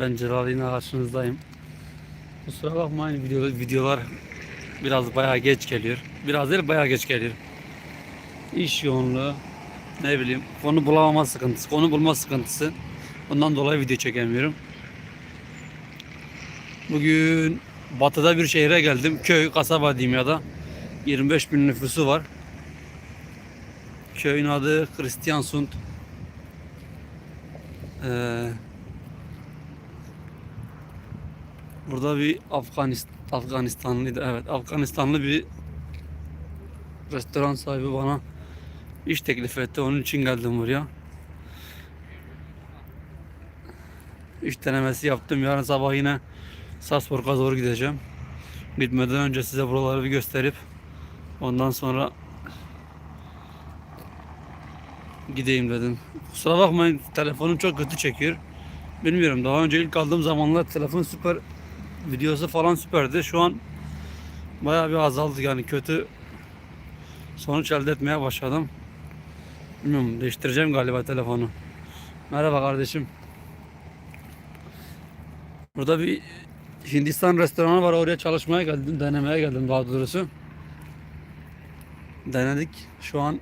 Ben Celal yine karşınızdayım. Kusura bakmayın video, videolar biraz bayağı geç geliyor. Biraz değil bayağı geç geliyor. İş yoğunluğu, ne bileyim konu bulamama sıkıntısı, konu bulma sıkıntısı. Bundan dolayı video çekemiyorum. Bugün batıda bir şehre geldim. Köy, kasaba diyeyim ya da. 25 bin nüfusu var. Köyün adı Kristiansund. Ee, burada bir Afganist Afganistanlıydı. Evet, Afganistanlı bir restoran sahibi bana iş teklif etti. Onun için geldim buraya. İş denemesi yaptım. Yarın sabah yine Salzburg'a doğru gideceğim. Gitmeden önce size buraları bir gösterip ondan sonra gideyim dedim. Kusura bakmayın telefonum çok kötü çekiyor. Bilmiyorum daha önce ilk aldığım zamanlar telefon süper videosu falan süperdi. Şu an bayağı bir azaldı yani kötü sonuç elde etmeye başladım. Bilmiyorum değiştireceğim galiba telefonu. Merhaba kardeşim. Burada bir Hindistan restoranı var oraya çalışmaya geldim denemeye geldim daha doğrusu. Denedik. Şu an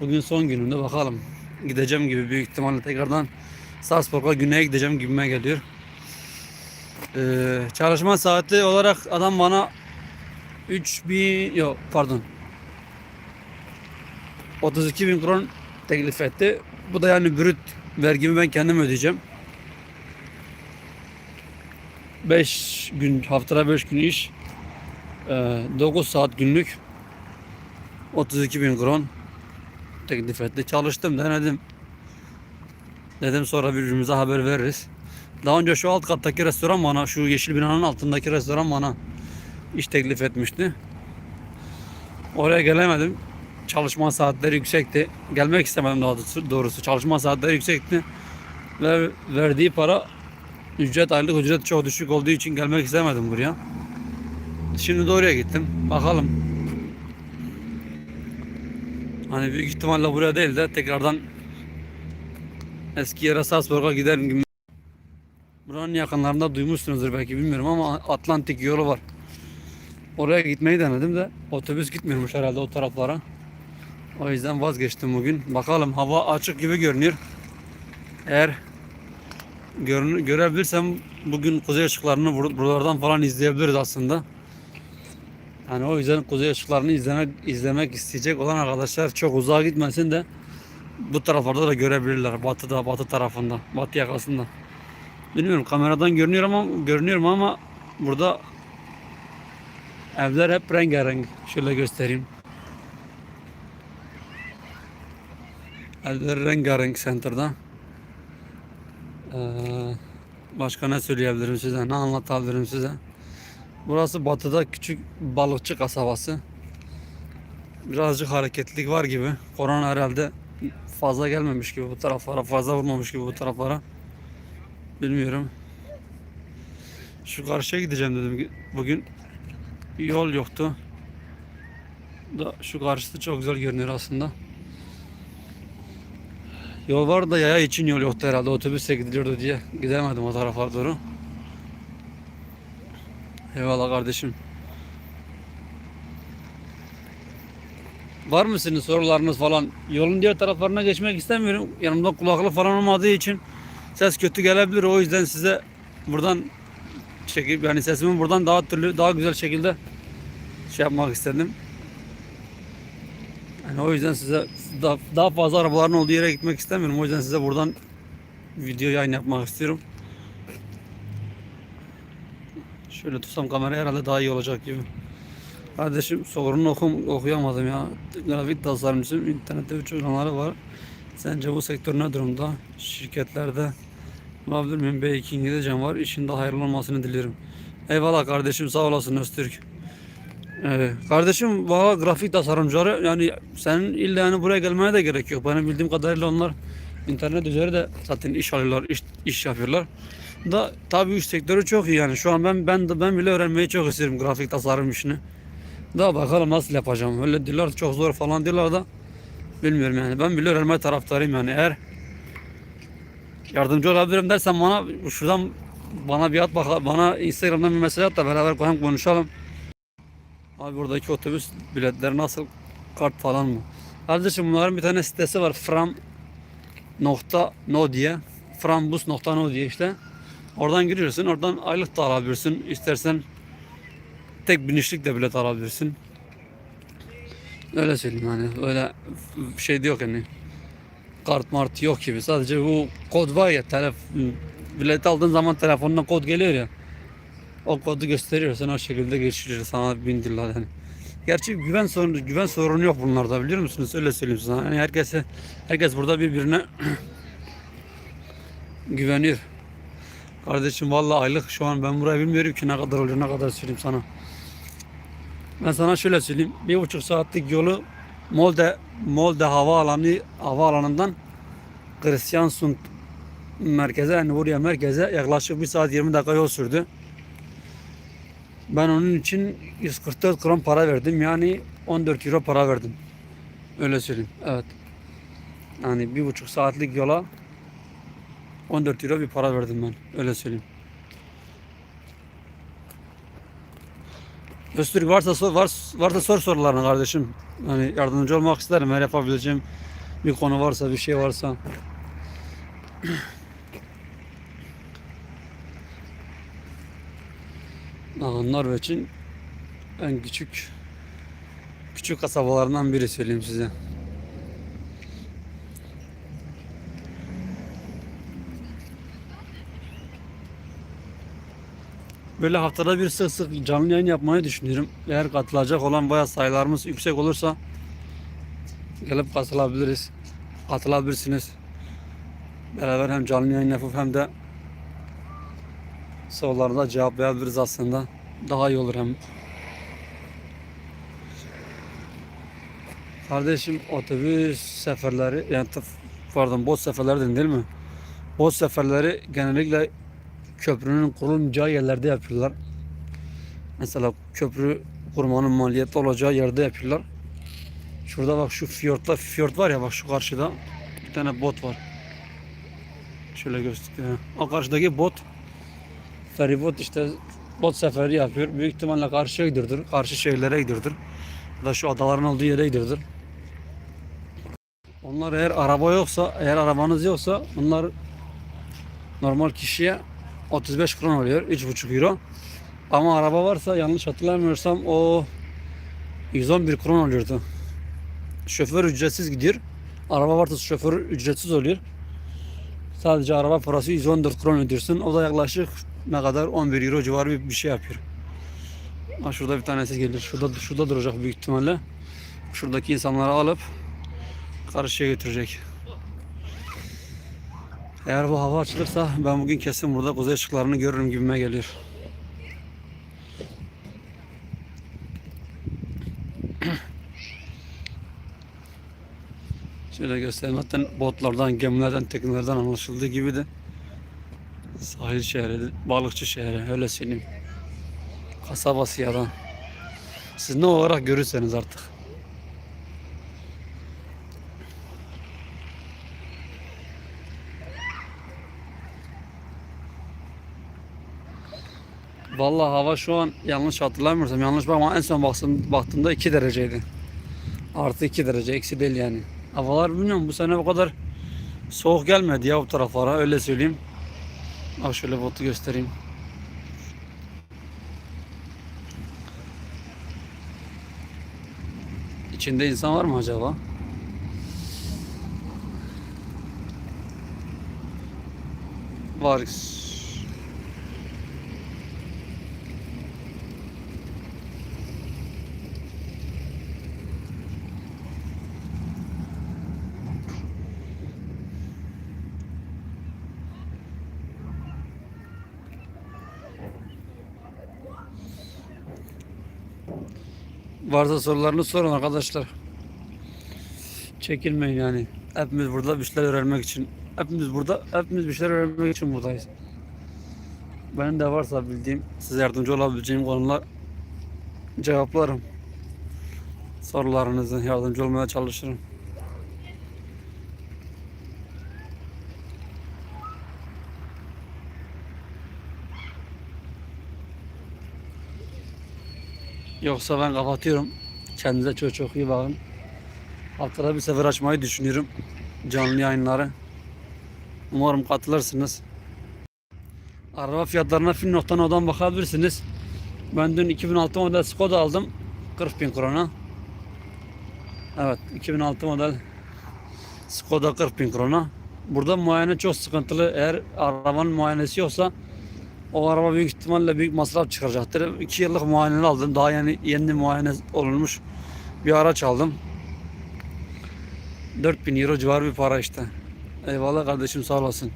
Bugün son günümde bakalım. Gideceğim gibi büyük ihtimalle tekrardan Salzburg'a güneye gideceğim gibime geliyor. Ee, çalışma saati olarak adam bana 3000 yok pardon 32 bin kron teklif etti. Bu da yani brüt vergimi ben kendim ödeyeceğim. 5 gün haftada 5 gün iş. Ee, 9 saat günlük 32 bin kron teklif etti. Çalıştım, denedim. Dedim sonra birbirimize haber veririz. Daha önce şu alt kattaki restoran bana, şu yeşil binanın altındaki restoran bana iş teklif etmişti. Oraya gelemedim. Çalışma saatleri yüksekti. Gelmek istemedim daha doğrusu. Çalışma saatleri yüksekti. Ve verdiği para ücret, aylık ücret çok düşük olduğu için gelmek istemedim buraya. Şimdi de oraya gittim. Bakalım Hani büyük ihtimalle buraya değil de tekrardan eski yere Salzburg'a giderim gibi. Buranın yakınlarında duymuşsunuzdur belki bilmiyorum ama Atlantik yolu var. Oraya gitmeyi denedim de otobüs gitmiyormuş herhalde o taraflara. O yüzden vazgeçtim bugün. Bakalım hava açık gibi görünüyor. Eğer görün, görebilirsem bugün kuzey ışıklarını bur- buralardan falan izleyebiliriz aslında. Yani o yüzden kuzey ışıklarını izlemek, izlemek isteyecek olan arkadaşlar çok uzağa gitmesin de bu taraflarda da görebilirler. Batıda, batı tarafında, batı yakasında. Bilmiyorum kameradan görünüyor ama görünüyor mu ama burada evler hep rengarenk. Şöyle göstereyim. Evler rengarenk center'da. Ee, başka ne söyleyebilirim size? Ne anlatabilirim size? Burası batıda küçük balıkçı kasabası. Birazcık hareketlilik var gibi. Korona herhalde fazla gelmemiş gibi bu taraflara, fazla vurmamış gibi bu taraflara. Bilmiyorum. Şu karşıya gideceğim dedim bugün. Yol yoktu. Da şu karşısı çok güzel görünüyor aslında. Yol var da yaya için yol yoktu herhalde. Otobüsle gidiliyordu diye gidemedim o taraflara doğru. Eyvallah kardeşim. Var mı senin sorularınız falan? Yolun diğer taraflarına geçmek istemiyorum. Yanımda kulaklık falan olmadığı için ses kötü gelebilir. O yüzden size buradan çekip yani sesimi buradan daha türlü daha güzel şekilde şey yapmak istedim. Yani o yüzden size daha, daha fazla arabaların olduğu yere gitmek istemiyorum. O yüzden size buradan video yayın yapmak istiyorum. Şöyle tutsam kamerayı herhalde daha iyi olacak gibi. Kardeşim sorunu okum, okuyamadım ya. Grafik tasarımcısıyım. İnternette kanalları var. Sence bu sektör ne durumda? Şirketlerde olabilir miyim? B2 İngilizcem var. İşin de hayırlı olmasını dilerim. Eyvallah kardeşim sağ olasın Öztürk. Ee, kardeşim valla grafik tasarımcıları yani senin illa yani buraya gelmeye de gerek yok. Benim bildiğim kadarıyla onlar internet üzeri de zaten iş alıyorlar, iş, iş yapıyorlar. Da tabii iş sektörü çok iyi yani. Şu an ben ben de ben bile öğrenmeyi çok isterim grafik tasarım işini. Da bakalım nasıl yapacağım. Öyle diyorlar çok zor falan diyorlar da bilmiyorum yani. Ben bile öğrenme taraftarıyım yani. Eğer yardımcı olabilirim dersen bana şuradan bana bir at bak bana Instagram'dan bir mesaj at da beraber hem konuşalım. Abi buradaki otobüs biletleri nasıl kart falan mı? Kardeşim bunların bir tane sitesi var Fram nokta no diye frambus nokta no diye işte. Oradan giriyorsun oradan aylık da alabilirsin. İstersen tek binişlik de bilet alabilirsin. Öyle söyleyeyim yani öyle şey de yok yani. Kart mart yok gibi. Sadece bu kod var ya telef bilet aldığın zaman telefonuna kod geliyor ya. O kodu gösteriyor. Sen o şekilde geçirir. Sana bindirler yani. Gerçi güven sorunu güven sorunu yok bunlarda biliyor musunuz? Öyle söyleyeyim sana. Yani herkese herkes burada birbirine güveniyor. Kardeşim vallahi aylık şu an ben burayı bilmiyorum ki ne kadar oluyor ne kadar söyleyeyim sana. Ben sana şöyle söyleyeyim. Bir buçuk saatlik yolu Molde Molde havaalanı havaalanından Kristiansund merkeze yani buraya merkeze yaklaşık 1 saat 20 dakika yol sürdü. Ben onun için 144 kron para verdim. Yani 14 euro para verdim. Öyle söyleyeyim. Evet. Yani bir buçuk saatlik yola 14 euro bir para verdim ben. Öyle söyleyeyim. Öztürk varsa sor, var, varsa sor sorularını kardeşim. Hani yardımcı olmak isterim. Eğer yapabileceğim bir konu varsa, bir şey varsa. Bakın Norveç'in en küçük küçük kasabalarından biri söyleyeyim size. Böyle haftada bir sık sık canlı yayın yapmayı düşünüyorum. Eğer katılacak olan bayağı sayılarımız yüksek olursa gelip katılabiliriz. Katılabilirsiniz. Beraber hem canlı yayın yapıp hem de sorularına cevaplayabiliriz aslında. Daha iyi olur hem. Kardeşim otobüs seferleri yani pardon bot seferleri değil mi? Bot seferleri genellikle köprünün kurulmayacağı yerlerde yapıyorlar. Mesela köprü kurmanın maliyeti olacağı yerde yapıyorlar. Şurada bak şu fiyortlar, fiyort var ya bak şu karşıda bir tane bot var. Şöyle göstereyim. O karşıdaki bot feribot işte bot seferi yapıyor. Büyük ihtimalle karşıya gidiyordur. Karşı şehirlere gidiyordur. Ya da şu adaların olduğu yere gidiyordur. Onlar eğer araba yoksa, eğer arabanız yoksa bunlar normal kişiye 35 kron oluyor. 3,5 euro. Ama araba varsa yanlış hatırlamıyorsam o 111 kron oluyordu. Şoför ücretsiz gidiyor. Araba varsa şoför ücretsiz oluyor. Sadece araba parası 114 kron ödüyorsun. O da yaklaşık ne kadar 11 euro civarı bir, bir şey yapıyor. Ha şurada bir tanesi gelir. Şurada şurada duracak büyük ihtimalle. Şuradaki insanları alıp karşıya götürecek. Eğer bu hava açılırsa ben bugün kesin burada kuzey ışıklarını görürüm gibime geliyor. Şöyle göstereyim. Zaten botlardan, gemilerden, teknelerden anlaşıldığı gibi de sahil şehri, balıkçı şehri öyle söyleyeyim. Kasabası ya da siz ne olarak görürseniz artık. Vallahi hava şu an yanlış hatırlamıyorsam yanlış bakma en son baktım, baktığımda 2 dereceydi. Artı 2 derece eksi değil yani. Havalar bilmiyorum bu sene bu kadar soğuk gelmedi ya bu taraflara öyle söyleyeyim. Bak şöyle botu göstereyim. İçinde insan var mı acaba? Var. Varsa sorularını sorun arkadaşlar. Çekilmeyin yani. Hepimiz burada bir şeyler öğrenmek için. Hepimiz burada, hepimiz bir şeyler öğrenmek için buradayız. Benim de varsa bildiğim, size yardımcı olabileceğim konular cevaplarım. Sorularınızı yardımcı olmaya çalışırım. Yoksa ben kapatıyorum. Kendinize çok çok iyi bakın. Haftada bir sefer açmayı düşünüyorum. Canlı yayınları. Umarım katılırsınız. Araba fiyatlarına fin.no'dan bakabilirsiniz. Ben dün 2006 model Skoda aldım. 40 bin krona. Evet 2006 model Skoda 40 bin krona. Burada muayene çok sıkıntılı. Eğer arabanın muayenesi yoksa o araba büyük ihtimalle büyük masraf çıkaracaktır. 2 yıllık muayene aldım. Daha yeni yeni muayene olunmuş bir araç aldım. 4000 euro civarı bir para işte. Eyvallah kardeşim sağ olasın.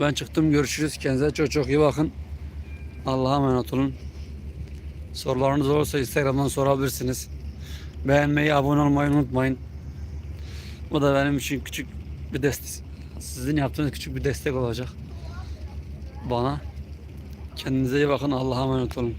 Ben çıktım görüşürüz. Kendinize çok çok iyi bakın. Allah'a emanet olun. Sorularınız olursa Instagram'dan sorabilirsiniz. Beğenmeyi, abone olmayı unutmayın. Bu da benim için küçük bir destek. Sizin yaptığınız küçük bir destek olacak. Bana. Kendinize iyi bakın. Allah'a emanet olun.